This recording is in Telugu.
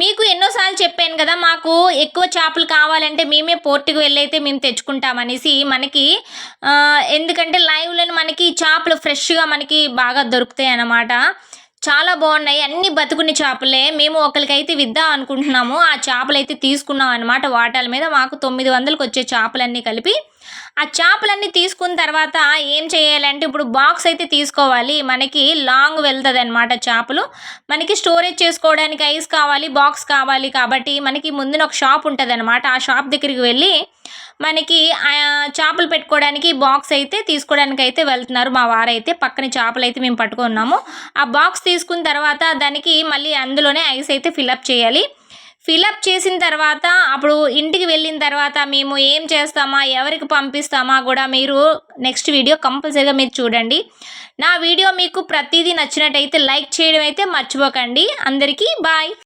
మీకు ఎన్నోసార్లు చెప్పాను కదా మాకు ఎక్కువ చేపలు కావాలంటే మేమే పోర్టుకు వెళ్ళైతే మేము తెచ్చుకుంటామనేసి మనకి ఎందుకంటే లైవ్లను మనకి చేపలు ఫ్రెష్గా మనకి బాగా దొరుకుతాయి అన్నమాట. చాలా బాగున్నాయి. అన్ని బతుకుని చేపలే. మేము ఒకరికైతే విద్దాం అనుకుంటున్నాము. ఆ చేపలు అయితే తీసుకున్నాం అనమాట వాటాల మీద. మాకు తొమ్మిది వందలకు వచ్చే చేపలన్నీ కలిపి ఆ చేపలన్నీ తీసుకున్న తర్వాత ఏం చేయాలంటే ఇప్పుడు బాక్స్ అయితే తీసుకోవాలి. మనకి లాంగ్ వెళ్తుంది అనమాట చేపలు. మనకి స్టోరేజ్ చేసుకోవడానికి ఐస్ కావాలి బాక్స్ కావాలి కాబట్టి మనకి ముందున ఒక షాప్ ఉంటుంది అనమాట ఆ షాప్ దగ్గరికి వెళ్ళి మనకి చేపలు పెట్టుకోవడానికి బాక్స్ అయితే తీసుకోవడానికి అయితే వెళ్తున్నారు. మా వారైతే పక్కన చేపలు అయితే మేము పట్టుకున్నాము. ఆ బాక్స్ తీసుకున్న తర్వాత దానికి మళ్ళీ అందులోనే ఐస్ అయితే ఫిలప్ చేయాలి. ఫిలప్ చేసిన తర్వాత అప్పుడు ఇంటికి వెళ్ళిన తర్వాత మేము ఏం చేస్తామా ఎవరికి పంపిస్తామా కూడా మీరు నెక్స్ట్ వీడియో కంపల్సరీగా మీరు చూడండి. నా వీడియో మీకు ప్రతిదీ నచ్చినట్టయితే లైక్ చేయడం అయితే మర్చిపోకండి. అందరికీ బాయ్.